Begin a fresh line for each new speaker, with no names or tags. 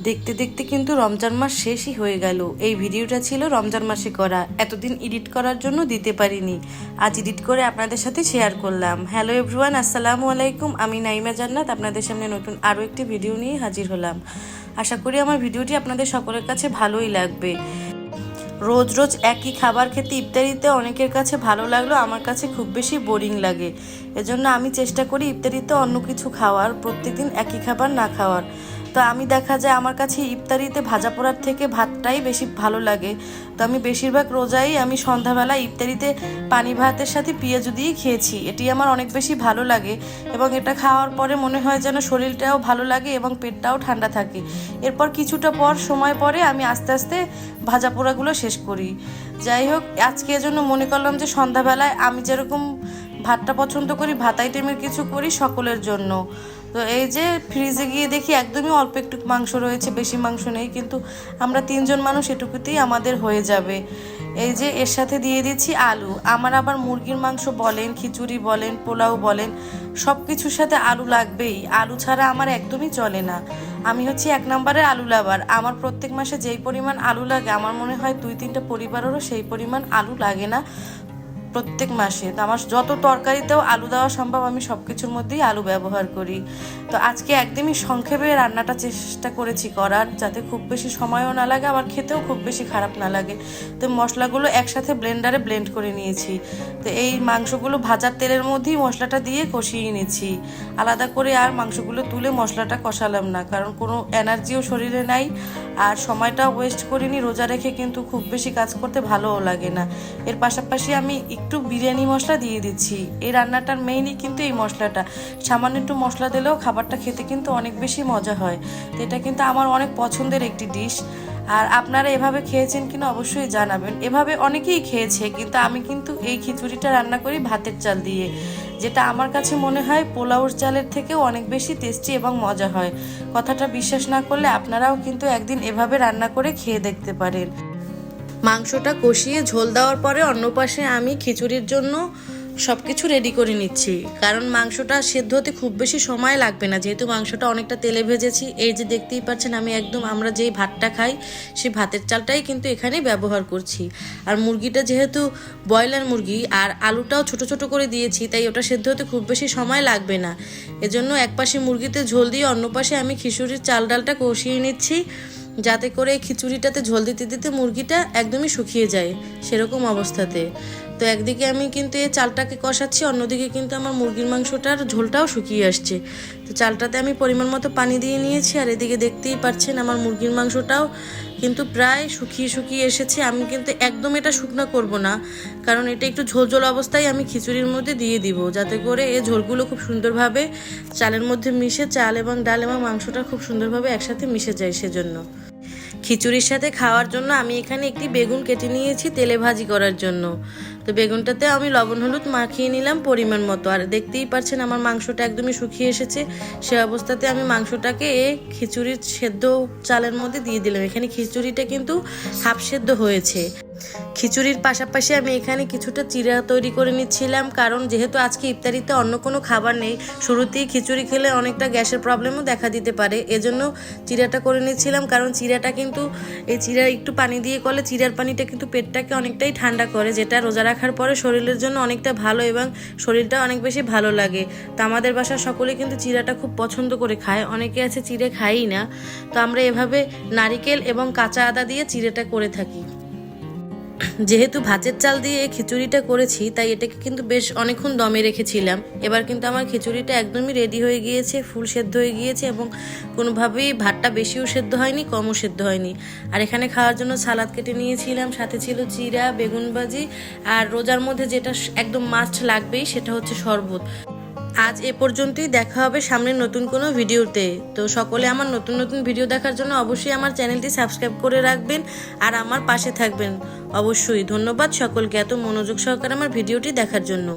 দেখতে দেখতে কিন্তু রমজান মাস শেষই হয়ে গেল। এই ভিডিওটা ছিল রমজান মাসে করা। এতদিন এডিট করার জন্য দিতে পারিনি। আজ এডিট করে আপনাদের সাথে শেয়ার করলাম। হ্যালো এভরিওয়ান আসসালামু আলাইকুম। আমি নাইমা জান্নাত, আপনাদের সামনে নতুন আরও একটি ভিডিও নিয়ে হাজির হলাম। আশা করি আমার ভিডিওটি আপনাদের সকলের কাছে ভালোই লাগবে। রোজ রোজ একই খাবার খেতে ইফতারিতে অনেকের কাছে ভালো লাগল আমার কাছে খুব বেশি বোরিং লাগে। এজন্য আমি চেষ্টা করি ইফতারিতে অন্য কিছু খাওয়ার, প্রত্যেকদিন একই খাবার না খাওয়ার। তো আমি দেখা যায় আমার কাছে ইফতারিতে ভাজা পোড়ার থেকে ভাতটাই বেশি ভালো লাগে। তো আমি বেশিরভাগ রোজাই আমি সন্ধ্যাবেলা ইফতারিতে পানি ভাতের সাথে পেঁয়াজু দিয়ে খেয়েছি। এটি আমার অনেক বেশি ভালো লাগে এবং এটা খাওয়ার পরে মনে হয় যেন শরীরটাও ভালো লাগে এবং পেটটাও ঠান্ডা থাকে। এরপর কিছুটা পর সময় পরে আমি আস্তে আস্তে ভাজা পোড়াগুলো শেষ করি। যাই হোক, আজকে এজন্য মনে করলাম যে সন্ধ্যাবেলায় আমি যেরকম ভাতটা পছন্দ করি ভাত আইটেমের কিছু করি সকলের জন্য। তো এই যে ফ্রিজে গিয়ে দেখি একদমই অল্প একটু মাংস রয়েছে, বেশি মাংস নেই, কিন্তু আমরা তিনজন মানুষ এটুকুতেই আমাদের হয়ে যাবে। এই যে এর সাথে দিয়ে দিচ্ছি আলু। আমার আবার মুরগির মাংস বলেন, খিচুড়ি বলেন, পোলাও বলেন সব কিছুর সাথে আলু লাগবেই। আলু ছাড়া আমার একদমই চলে না। আমি হচ্ছি এক নম্বরের আলু লাভার। আমার প্রত্যেক মাসে যেই পরিমাণ আলু লাগে, আমার মনে হয় দুই তিনটা পরিবারেরও সেই পরিমাণ আলু লাগে না। প্রত্যেক মাসে। তো আমার যত তরকারিতেও আলু দেওয়া সম্ভব, আমি সব কিছুর মধ্যেই আলু ব্যবহার করি। তো আজকে একদমই সংক্ষেপে রান্নাটা চেষ্টা করেছি করার, যাতে খুব বেশি সময়ও না লাগে আবার খেতেও খুব বেশি খারাপ না লাগে। তো মশলাগুলো একসাথে ব্লেন্ডারে ব্লেন্ড করে নিয়েছি। তো এই মাংসগুলো ভাজার তেলের মধ্যেই মশলাটা দিয়ে কষিয়ে নিয়েছি আলাদা করে আর মাংসগুলো তুলে মশলাটা কষালাম না, কারণ কোনো এনার্জিও শরীরে নাই। আর সময়টা ওয়েস্ট করিনি, রোজা রেখে কিন্তু খুব বেশি কাজ করতে ভালোও লাগে না। এর পাশাপাশি আমি একটু বিরিয়ানি মশলা দিয়ে দিচ্ছি। এই রান্নাটার মেইনই কিন্তু এই মশলাটা। সামান্য একটু মশলা দিলেও খাবারটা খেতে কিন্তু অনেক বেশি মজা হয়। তো এটা কিন্তু আমার অনেক পছন্দের একটি ডিশ আর আপনারা এভাবে খেয়েছেন কিনা অবশ্যই জানাবেন। এভাবে অনেকেই খেয়েছে, কিন্তু আমি কিন্তু এই খিচুড়িটা রান্না করি ভাতের চাল দিয়ে। যেটা আমার কাছে মনে হয় পোলাওর চালের থেকেও অনেক বেশি টেস্টি এবং মজা হয়। কথাটা বিশ্বাস না করলে আপনারাও কিন্তু একদিন এভাবে রান্না করে খেয়ে দেখতে পারেন। মাংসটা কষিয়ে ঝোল দেওয়ার পরে অন্য পাশে আমি খিচুড়ির জন্য সব কিছু রেডি করে নিচ্ছি। কারণ মাংসটা সেদ্ধ হতে খুব বেশি সময় লাগবে না। যেহেতু মাংসটা অনেকটা তেলে ভেজেছি, এই যে দেখতেই পাচ্ছেন আমি একদম আমরা যেই ভাতটা খাই, সেই ভাতের চালটাই কিন্তু এখানে ব্যবহার করছি। আর মুরগিটা যেহেতু ব্রয়লার মুরগি, আর আলুটাও ছোট ছোট করে দিয়েছি, তাই ওটা সেদ্ধ হতে খুব বেশি সময় লাগবে না। এজন্য এক পাশে মুরগিতে ঝোল দিয়ে অন্য পাশে আমি খিচুড়ির চাল ডালটা কষিয়ে নিচ্ছি। যাতে করে খিচুড়িটাতে ঝোল দিতে দিতে মুরগিটা একদমই শুকিয়ে যায় সেরকম অবস্থাতে। তো একদিকে আমি কিন্তু এই চালটাকে কষাচ্ছি, অন্যদিকে কিন্তু আমার মুরগির মাংসটার ঝোলটাও শুকিয়ে আসছে। তো চালটাতে আমি পরিমাণ মতো পানি দিয়ে নিয়েছি, আর এদিকে দেখতেই পাচ্ছেন আমার মুরগির মাংসটাও কিন্তু প্রায় শুকিয়ে শুকিয়ে এসেছে। আমি কিন্তু একদম এটা শুকনো করব না, কারণ এটা একটু ঝোল ঝোল অবস্থায় আমি খিচুড়ির মধ্যে দিয়ে দিব, যাতে করে এই ঝোলগুলো খুব সুন্দরভাবে চালের মধ্যে মিশে, চাল এবং ডাল এবং মাংসটা খুব সুন্দরভাবে একসাথে মিশে যায় সেজন্য। খিচুড়ির সাথে খাওয়ার জন্য আমি এখানে একটি বেগুন কেটে নিয়েছি তেলে ভাজি করার জন্য। তো বেগুনটাতে আমি লবণ, হলুদ মাখিয়ে নিলাম পরিমাণ মতো। আর দেখতেই পাচ্ছেন আমার মাংসটা একদমই শুকিয়ে এসেছে। সে অবস্থাতে আমি মাংসটাকে এ খিচুড়ির সেদ্ধ চালের মধ্যে দিয়ে দিলাম। এখানে খিচুড়িটা কিন্তু হাফ সেদ্ধ হয়েছে। খিচুড়ির পাশাপাশি আমি এখানে কিছুটা চিরা তৈরি করে নিচ্ছিলাম, কারণ যেহেতু আজকে ইফতারিতে অন্য কোনো খাবার নেই, শুরুতেই খিচুড়ি খেলে অনেকটা গ্যাসের প্রবলেমও দেখা দিতে পারে। এজন্য চিরাটা করে নিচ্ছিলাম, কারণ চিরাটা কিন্তু, এই চিরা একটু পানি দিয়ে করলে চিরার পানিটা কিন্তু পেটটাকে অনেকটাই ঠান্ডা করে, যেটা রোজা রাখার পরে শরীরের জন্য অনেকটা ভালো এবং শরীরটা অনেক বেশি ভালো লাগে। তো আমাদের বাসার সকলে কিন্তু চিরাটা খুব পছন্দ করে খায়, অনেকে আছে চিড়ে খাই না। তো আমরা এভাবে নারিকেল এবং কাঁচা আদা দিয়ে চিড়েটা করে থাকি। যেহেতু ভাতের চাল দিয়ে এই খিচুড়িটা করেছি, তাই এটাকে কিন্তু বেশ অনেকক্ষণ দমে রেখেছিলাম। এবার কিন্তু আমার খিচুড়িটা একদমই রেডি হয়ে গিয়েছে, ফুল সেদ্ধ হয়ে গিয়েছে এবং কোনোভাবেই ভাতটা বেশিও সেদ্ধ হয়নি, কমও সেদ্ধ হয়নি। আর এখানে খাওয়ার জন্য সালাদ কেটে নিয়েছিলাম, সাথে ছিল চিরা বেগুন ভাজি, আর রোজার মধ্যে যেটা একদম মাস্ট লাগবেই, সেটা হচ্ছে শরবত। আজ এ পর্যন্তই, দেখা হবে সামনের নতুন কোনো ভিডিওতে। তো সকলে আমার নতুন নতুন ভিডিও দেখার জন্য অবশ্যই আমার চ্যানেলটি সাবস্ক্রাইব করে রাখবেন আর আমার পাশে থাকবেন। অবশ্যই ধন্যবাদ সকলকে এত মনোযোগ সহকারে আমার ভিডিওটি দেখার জন্য।